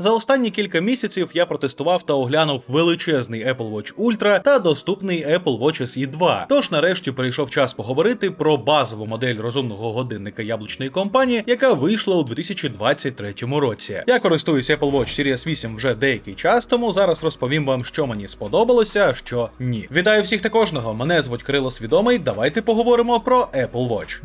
За останні кілька місяців я протестував та оглянув величезний Apple Watch Ultra та доступний Apple Watch SE 2. Тож нарешті прийшов час поговорити про базову модель розумного годинника яблучної компанії, яка вийшла у 2023 році. Я користуюсь Apple Watch Series 8 вже деякий час, тому зараз розповім вам, що мені сподобалося, а що ні. Вітаю всіх та кожного. Мене звуть Кирило Свідомий. Давайте поговоримо про Apple Watch.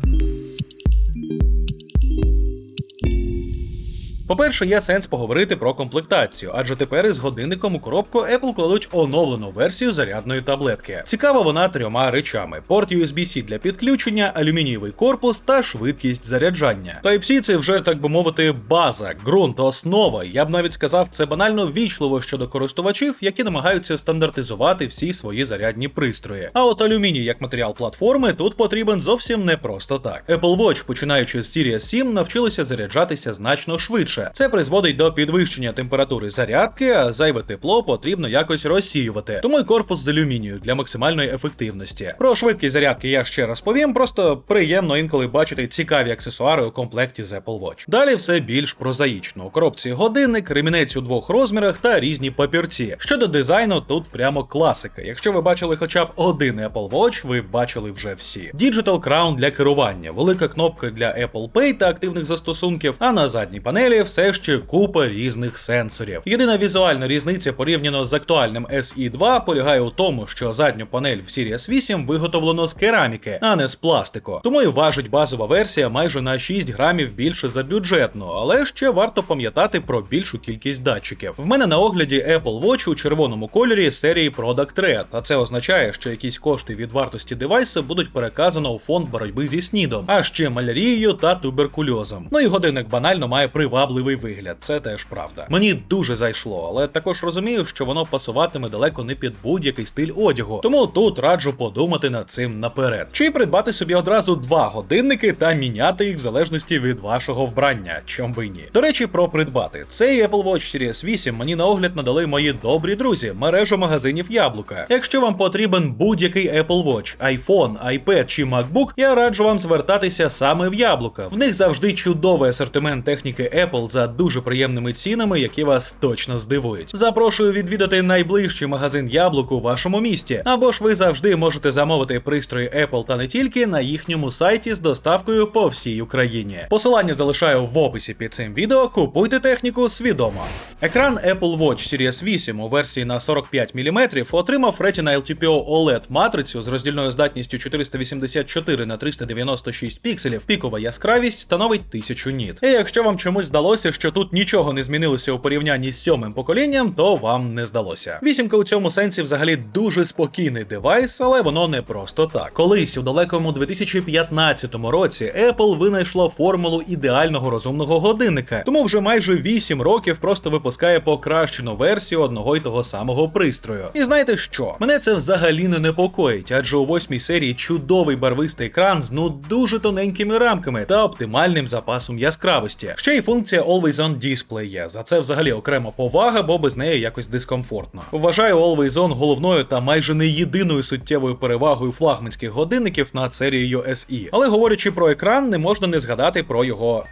По-перше, є сенс поговорити про комплектацію, адже тепер із годинником у коробку Apple кладуть оновлену версію зарядної таблетки. Цікава вона трьома речами: порт USB-C для підключення, алюмінієвий корпус та швидкість заряджання. Type-C – це вже так би мовити база, ґрунт, основа. Я б навіть сказав, це банально ввічливо щодо користувачів, які намагаються стандартизувати всі свої зарядні пристрої. А от алюміній як матеріал платформи тут потрібен зовсім не просто так. Apple Watch, починаючи з Series 7, навчилися заряджатися значно швидше. Це призводить до підвищення температури зарядки, а зайве тепло потрібно якось розсіювати. Тому й корпус з алюмінію для максимальної ефективності. Про швидкість зарядки я ще раз повім, просто приємно інколи бачити цікаві аксесуари у комплекті з Apple Watch. Далі все більш прозаїчно. У коробці годинник, ремінець у двох розмірах та різні папірці. Щодо дизайну, тут прямо класика. Якщо ви бачили хоча б один Apple Watch, ви бачили вже всі. Digital Crown для керування, велика кнопка для Apple Pay та активних застосунків, а на задній панелі все ще купа різних сенсорів. Єдина візуальна різниця порівняно з актуальним SE 2 полягає у тому, що задню панель в Series 8 виготовлено з кераміки, а не з пластику. Тому і важить базова версія майже на 6 грамів більше за бюджетну, але ще варто пам'ятати про більшу кількість датчиків. В мене на огляді Apple Watch у червоному кольорі серії Product Red, а це означає, що якісь кошти від вартості девайсу будуть переказано у фонд боротьби зі снідом, а ще малярією та туберкульозом. Ну і годинник банально має привабливий вигляд, це теж правда. Мені дуже зайшло, але також розумію, що воно пасуватиме далеко не під будь-який стиль одягу. Тому тут раджу подумати над цим наперед. Чи придбати собі одразу два годинники та міняти їх в залежності від вашого вбрання, чом би ні. До речі, про придбати. Цей Apple Watch Series 8 мені на огляд надали мої добрі друзі, мережу магазинів Яблука. Якщо вам потрібен будь-який Apple Watch, iPhone, iPad чи MacBook, я раджу вам звертатися саме в Яблука. В них завжди чудовий асортимент техніки Apple за дуже приємними цінами, які вас точно здивують. Запрошую відвідати найближчий магазин яблук у вашому місті, або ж ви завжди можете замовити пристрої Apple та не тільки на їхньому сайті з доставкою по всій Україні. Посилання залишаю в описі під цим відео. Купуйте техніку свідомо. Екран Apple Watch Series 8 у версії на 45 мм отримав Retina LTPO OLED матрицю з роздільною здатністю 484 на 396 пікселів. Пікова яскравість становить 1000 ніт. І якщо вам чомусь здалося, що тут нічого не змінилося у порівнянні з сьомим поколінням, то вам не здалося. Вісімка у цьому сенсі взагалі дуже спокійний девайс, але воно не просто так. Колись у далекому 2015 році Apple винайшло формулу ідеального розумного годинника, тому вже майже 8 років просто випускає покращену версію одного й того самого пристрою. І знаєте що? Мене це взагалі не непокоїть, адже у восьмій серії чудовий барвистий екран з ну дуже тоненькими рамками та оптимальним запасом яскравості. Ще й функція Always On Display є. За це взагалі окрема повага, бо без неї якось дискомфортно. Вважаю Always On головною та майже не єдиною суттєвою перевагою флагманських годинників над серією SE. Але говорячи про екран, не можна не згадати про його.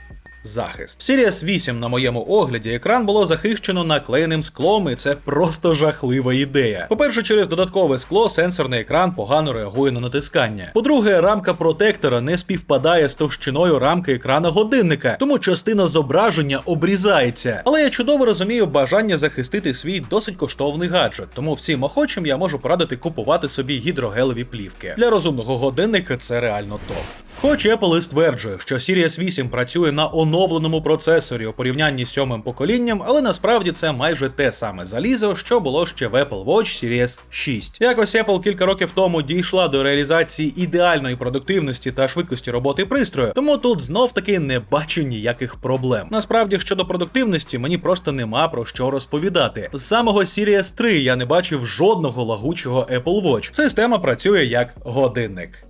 Захист. Series 8 на моєму огляді екран було захищено наклеєним склом, і це просто жахлива ідея. По-перше, через додаткове скло сенсорний екран погано реагує на натискання. По-друге, рамка протектора не співпадає з товщиною рамки екрана годинника, тому частина зображення обрізається. Але я чудово розумію бажання захистити свій досить коштовний гаджет, тому всім охочим я можу порадити купувати собі гідрогелеві плівки. Для розумного годинника це реально топ. Хоч Apple і стверджує, що Series 8 працює на оновленому процесорі у порівнянні з сьомим поколінням, але насправді це майже те саме залізо, що було ще в Apple Watch Series 6. Якось Apple кілька років тому дійшла до реалізації ідеальної продуктивності та швидкості роботи пристрою, тому тут знов таки не бачу ніяких проблем. Насправді щодо продуктивності мені просто нема про що розповідати. З самого Series 3 я не бачив жодного лагучого Apple Watch. Система працює як годинник.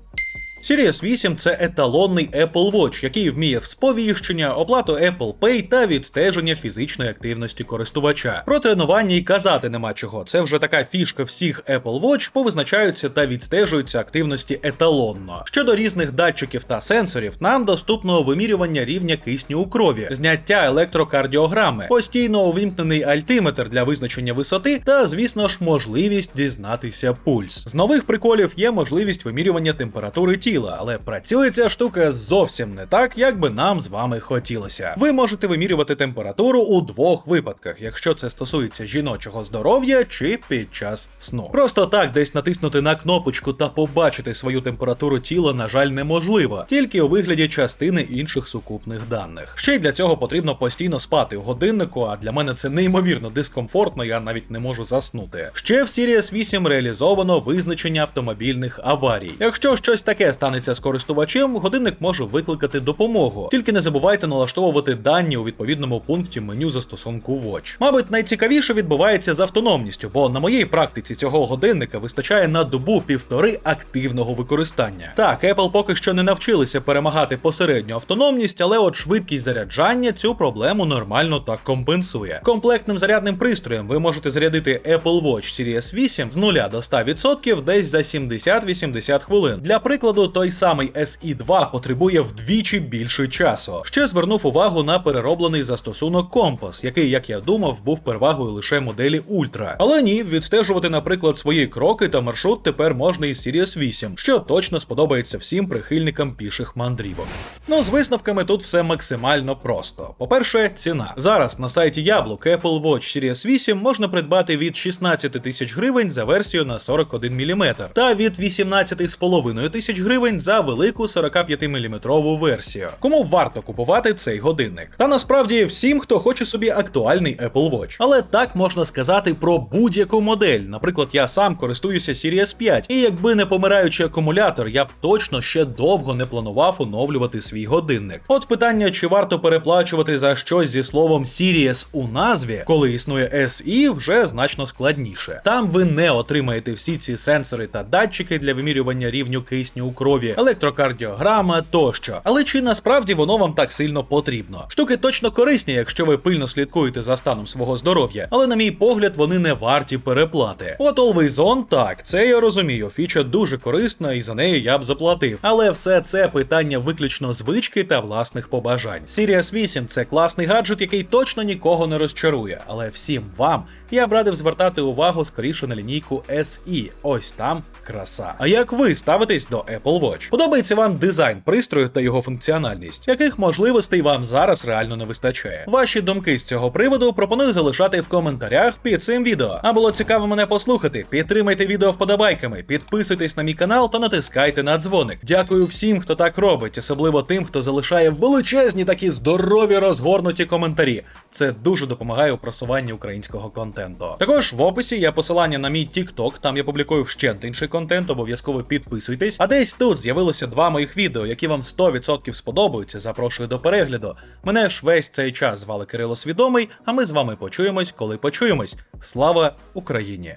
Series 8 це еталонний Apple Watch, який вміє в сповіщення, оплату Apple Pay та відстеження фізичної активності користувача. Про тренування й казати нема чого. Це вже така фішка всіх Apple Watch, повизначаються та відстежуються активності еталонно. Щодо різних датчиків та сенсорів, нам доступно вимірювання рівня кисню у крові, зняття електрокардіограми, постійно увімкнений альтиметр для визначення висоти, та, звісно ж, можливість дізнатися пульс. З нових приколів є можливість вимірювання температури тіла, але працює ця штука зовсім не так, як би нам з вами хотілося. Ви можете вимірювати температуру у двох випадках, якщо це стосується жіночого здоров'я чи під час сну. Просто так десь натиснути на кнопочку та побачити свою температуру тіла, на жаль, неможливо, тільки у вигляді частини інших сукупних даних. Ще й для цього потрібно постійно спати у годиннику, а для мене це неймовірно дискомфортно, я навіть не можу заснути. Ще в Series 8 реалізовано визначення автомобільних аварій. Якщо щось таке станеться з користувачем, годинник може викликати допомогу. Тільки не забувайте налаштовувати дані у відповідному пункті меню застосунку Watch. Мабуть, найцікавіше відбувається з автономністю, бо на моїй практиці цього годинника вистачає на добу півтори активного використання. Так, Apple поки що не навчилися перемагати посередню автономність, але от швидкість заряджання цю проблему нормально так компенсує. Комплектним зарядним пристроєм ви можете зарядити Apple Watch Series 8 з 0 до 100% десь за 70-80 хвилин. Для прикладу, той самий SE 2 потребує вдвічі більше часу. Ще звернув увагу на перероблений застосунок Компас, який, як я думав, був перевагою лише моделі Ultra. Але ні, відстежувати, наприклад, свої кроки та маршрут тепер можна і Series 8, що точно сподобається всім прихильникам піших мандрівок. Ну, з висновками тут все максимально просто. По-перше, ціна. Зараз на сайті Яблук Apple Watch Series 8 можна придбати від 16 тисяч гривень за версію на 41 мм та від 18,5 тисяч гривень за велику 45 мм версію. Кому варто купувати цей годинник? Та насправді всім, хто хоче собі актуальний Apple Watch. Але так можна сказати про будь-яку модель. Наприклад, я сам користуюся Series 5, і якби не помираючий акумулятор, я б точно ще довго не планував оновлювати свій годинник. От питання, чи варто переплачувати за щось зі словом Series у назві, коли існує SE, вже значно складніше. Там ви не отримаєте всі ці сенсори та датчики для вимірювання рівню кисню у крові, електрокардіограма тощо. Але чи насправді воно вам так сильно потрібно? Штуки точно корисні, якщо ви пильно слідкуєте за станом свого здоров'я, але на мій погляд, вони не варті переплати. От Always On, так, це я розумію. Фіча дуже корисна і за неї я б заплатив. Але все це питання виключно звички та власних побажань. Series 8 це класний гаджет, який точно нікого не розчарує. Але всім вам я б радив звертати увагу скоріше на лінійку SE. Ось там краса. А як ви ставитесь до Apple Watch? Подобається вам дизайн пристрою та його функціональність? Яких можливостей вам зараз реально не вистачає? Ваші думки з цього приводу пропоную залишати в коментарях під цим відео. А було цікаво мене послухати. Підтримайте відео вподобайками, підписуйтесь на мій канал та натискайте на дзвоник. Дякую всім, хто так робить, особливо тим, хто залишає величезні такі здорові розгорнуті коментарі. Це дуже допомагає у просуванні українського контенту. Також в описі є посилання на мій TikTok, там я публікую вщент інший контент, обов'язково підписуйтесь. А десь тут з'явилося два моїх відео, які вам 100% сподобаються. Запрошую до перегляду. Мене ж весь цей час звали Кирило Свідомий, а ми з вами почуємось, коли почуємось. Слава Україні!